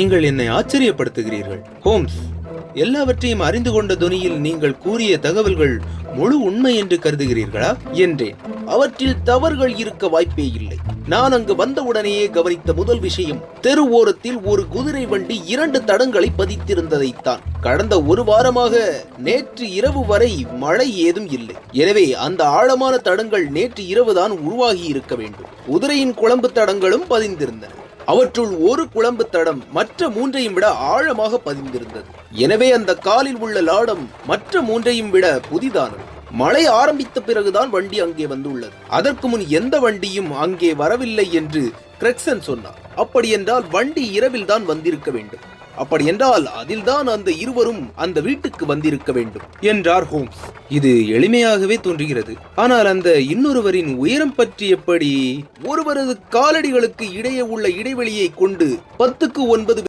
நீங்கள் என்னை ஆச்சரியப்படுத்துகிறீர்கள். ஹோம்ஸ் எல்லாவற்றையும் அறிந்து கொண்ட துணியில் நீங்கள் கூறிய தகவல்கள் முழு உண்மை என்று கருதுகிறீர்களா? என்றேன். அவற்றில் தவறுகள் இருக்க வாய்ப்பே இல்லை. நான் அங்கு வந்தவுடனேயே கவனித்த முதல் விஷயம் தெரு ஓரத்தில் ஒரு குதிரை வண்டி இரண்டு தடங்களை பதித்திருந்ததைத்தான் கடந்த ஒரு வாரமாக நேற்று இரவு வரை மழை ஏதும் இல்லை. எனவே அந்த ஆழமான தடங்கள் நேற்று இரவுதான் உருவாகி இருக்க வேண்டும். குதிரையின் குழம்பு தடங்களும் பதிந்திருந்தன. அவற்றுள் ஒரு குழம்பு தடம் மற்ற மூன்றையும் விட ஆழமாக பதிந்திருந்தது. எனவே அந்த காலில் உள்ள லாடம் மற்ற மூன்றையும் விட புதிதானது. மழை ஆரம்பித்த பிறகுதான் வண்டி அங்கே வந்துள்ளது. அதற்கு முன் எந்த வண்டியும் அங்கே வரவில்லை என்று கிரெக்சன் சொன்னார். அப்படி என்றால் வண்டி இரவில் தான் வந்திருக்க வேண்டும். அப்படி என்றால் அதில்தான் அந்த இருவரும் அந்த வீட்டுக்கு வந்திருக்க வேண்டும் என்றார் ஹோம்ஸ். இது எளிமையாகவே தோன்றுகிறது. ஆனால் அந்த இன்னொருவரின் உயரம் பற்றி எப்படி? ஒருவரது காலடிகளுக்கு இடையே உள்ள இடைவெளியை கொண்டு பத்துக்கு ஒன்பது